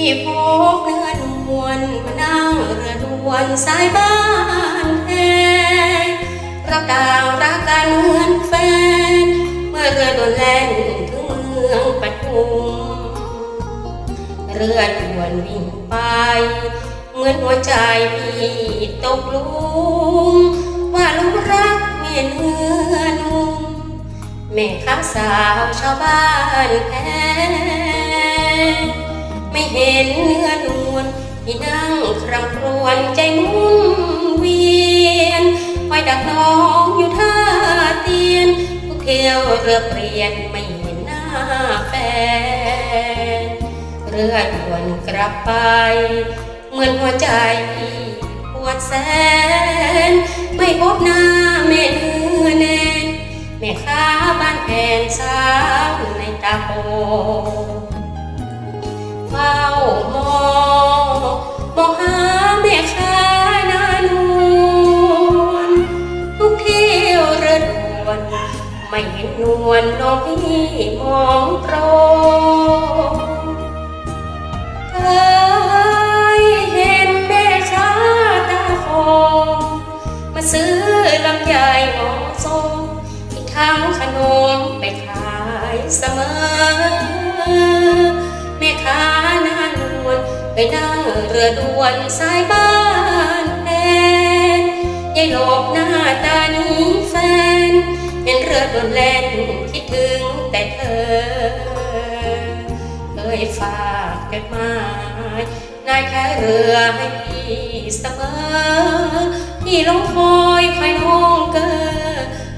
พี่พกเนื้อนวลมานั่งเรือดวนสายบ้านแพงรับดาวรักกันเหมือนแฟน เมื่อเรือดวนแล่นถึงเมืองปทุมเรือดวนวิ่งไป เหมือนหัวใจพี่ตกหลุมว่าลุงรักเมียเนื้อนุ่มแม่ค้าสาวชาวบ้านแท้ ไม่เห็นเนื้อนวลที่นั่งครำครวญใจมุ่นเวียนคอยดักน้องอยู่ท่าเตียนทุกเที่ยวเรือเปลี่ยนไม่เห็นหน้าแฟนเรือด่วนกลับไป เหมือนหัวใจปวดแสน ไม่พบหน้าแม่เนื้อแน่แม่ค้าบ้านแผนสาวในตาโป เฝ้ามองมองหาแม่ค้านานวลทุกเที่ยวเรือด่วนไม่เห็นนวลน้องพี่มองตรงเคยเห็นแม่ค้าตาคมมาซื้อลำไยหมอส้มที่ทั้งขนมไปขายเสมอ ไปนั่งเรือด่วนสายบ้านแทนยายหลบหน้าตาหนีแฟนเห็นเรือด่วนแล่นคิดถึงแต่เธอ เคยฝากจดหมานายแค่เรือให้พี่เสมอพี่ลงคอยคอยน้องเกอ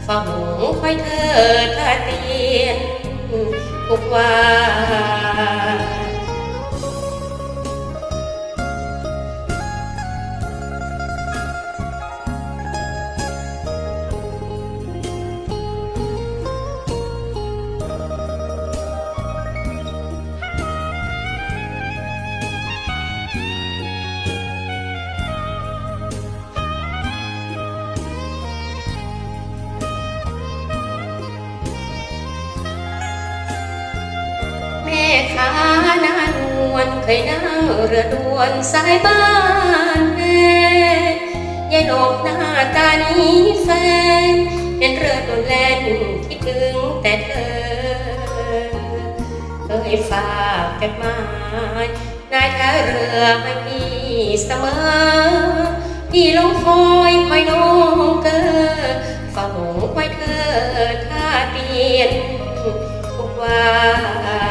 เฝ้าหงคอยเธอท่าเตียนทุกวัน แม่ค้านานวลเคยนั่งเรือด่วนสายบ้านแม่ยายหลบหน้าตานี้แฟนเห็นเรือด่วนแล่นคิดถึงแต่เธอเคยฝากจดหมายนายท่าเรือให้พี่เสมอพี่ลงคอยคอยน้องเกอเฝ้าหงคอยเธอท่าเตียนทุกวัน